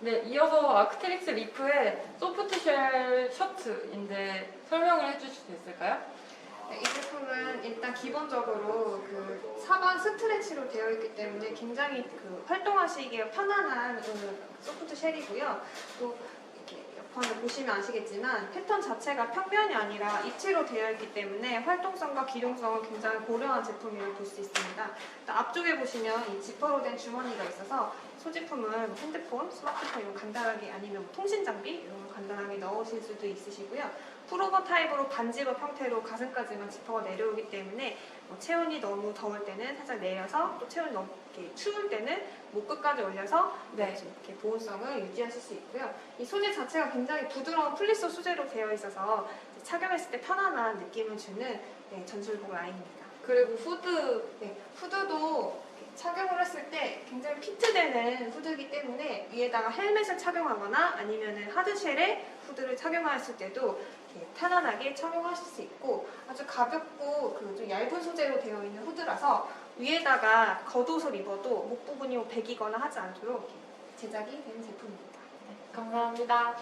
네, 이어서 아크테릭스 리프의 소프트쉘 셔츠인데 설명을 해주실 수 있을까요? 네, 이 제품은 일단 기본적으로 그 사방 스트레치로 되어 있기 때문에 굉장히 그 활동하시기에 편안한 그 소프트 쉘이고요. 또 옆판을 보시면 아시겠지만 패턴 자체가 평면이 아니라 입체로 되어 있기 때문에 활동성과 기동성을 굉장히 고려한 제품이라고 볼 수 있습니다. 또 앞쪽에 보시면 이 지퍼로 된 주머니가 있어서 소지품을 뭐 핸드폰, 스마트폰 이런 간단하게 아니면 뭐 통신 장비 이런 거 간단하게 넣으실 수도 있으시고요. 풀오버 타입으로 반지업 형태로 가슴까지만 지퍼가 내려오기 때문에 뭐 체온이 너무 더울 때는 살짝 내려서 또 체온이 너무 이렇게 추울 때는 목 끝까지 올려서 네. 좀 이렇게 보온성을 유지하실 수 있고요. 이 소재 자체가 굉장히 부드러운 플리스 소재로 되어 있어서 착용했을 때 편안한 느낌을 주는 네, 전술복 라인입니다. 그리고 후드 네, 후드도 착용을 했을 때 굉장히 피트되는 후드이기 때문에 위에다가 헬멧을 착용하거나 아니면 하드쉘에 후드를 착용하였을 때도 편안하게 착용하실 수 있고 아주 가볍고 그 좀 얇은 소재로 되어 있는 후드라서 위에다가 겉옷을 입어도 목 부분이 뭐 베기거나 하지 않도록 제작이 된 제품입니다. 감사합니다.